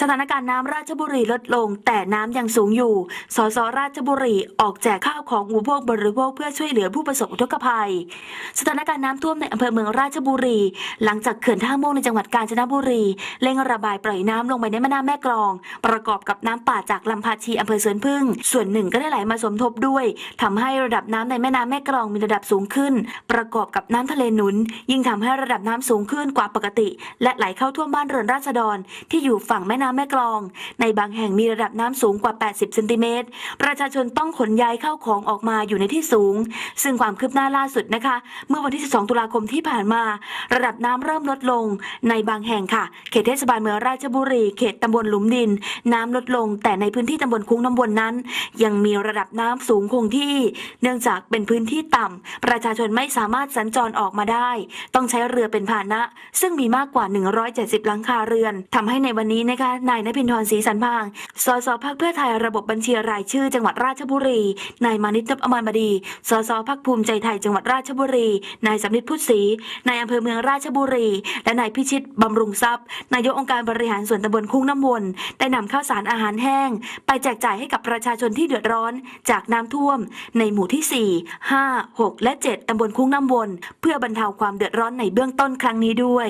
สถานการณ์น้ำราชบุรีลดลง แต่น้ำยังสูงอยู่ สสราชบุรีออกแจกข้าวของอุปโภคบริโภคเพื่อช่วยเหลือผู้ประสบอุทกภัย สถานการณ์น้ำท่วมในอำเภอเมืองราชบุรี หลังจากเขื่อนท่าม่วงในจังหวัดกาญจนบุรีเร่งระบายปล่อยน้ำลงไปในแม่น้ำแม่กลอง ประกอบกับน้ำป่าจากลำพาชีอำเภอสวนพึ่ง ส่วนหนึ่งก็ได้ไหลมาสมทบด้วยทำให้ระดับน้ำในแม่น้ำแม่กลองมีระดับสูงขึ้น ประกอบกับน้ำทะเลหนุน ยิ่งทำให้ระดับน้ำสูงขึ้นกว่าปกติ และไหลเข้าท่วมบ้านเรือนราษฎรที่อยู่ฝั่งแม่น้ำแม่กลอง ในบางแห่งมีระดับน้ำสูงกว่า 80 เซนติเมตร ประชาชนต้องขนย้ายเข้าของออกมาอยู่ในที่สูง ซึ่งความคืบหน้าล่าสุดนะคะ เมื่อวันที่ 12 ตุลาคมที่ผ่านมา ระดับน้ำเริ่มลดลง ในบางแห่งค่ะ เขตเทศบาลเมืองราชบุรี เขตตำบลหลุมดิน น้ำลดลง แต่ในพื้นที่ตำบลคุ้งน้ำวนนั้น ยังมีระดับน้ำสูงคงที่ เนื่องจากเป็นพื้นที่ต่ำประชาชนไม่สามารถสัญจรออกมาได้ ต้องใช้เรือเป็นพาหนะ ซึ่งมีมากกว่า 170 หลังคาเรือนทำให้ในวันนี้นะคะนายนภินทร์ศรีสันพาง สสพักเพื่อไทยระบบบัญชีรายชื่อ จังหวัดราชบุรี นายมานิตนพอมรบดี สสพักภูมิใจไทยจังหวัดราชบุรี นายสำนิดพุทธศรีนายอำเภอเมืองราชบุรี และนายพิชิตบำรุงทรัพย์ นายกองค์การบริหารส่วนตำบลคุ้งน้ำวน ได้นำข้าวสารอาหารแห้ง ไปแจกจ่ายให้กับประชาชนที่เดือดร้อน จากน้ำท่วม ในหมู่ที่ 4 5 6 และ 7ตำบลคุ้งน้ำวน เพื่อบรรเทาความเดือดร้อนในเบื้องต้นครั้งนี้ด้วย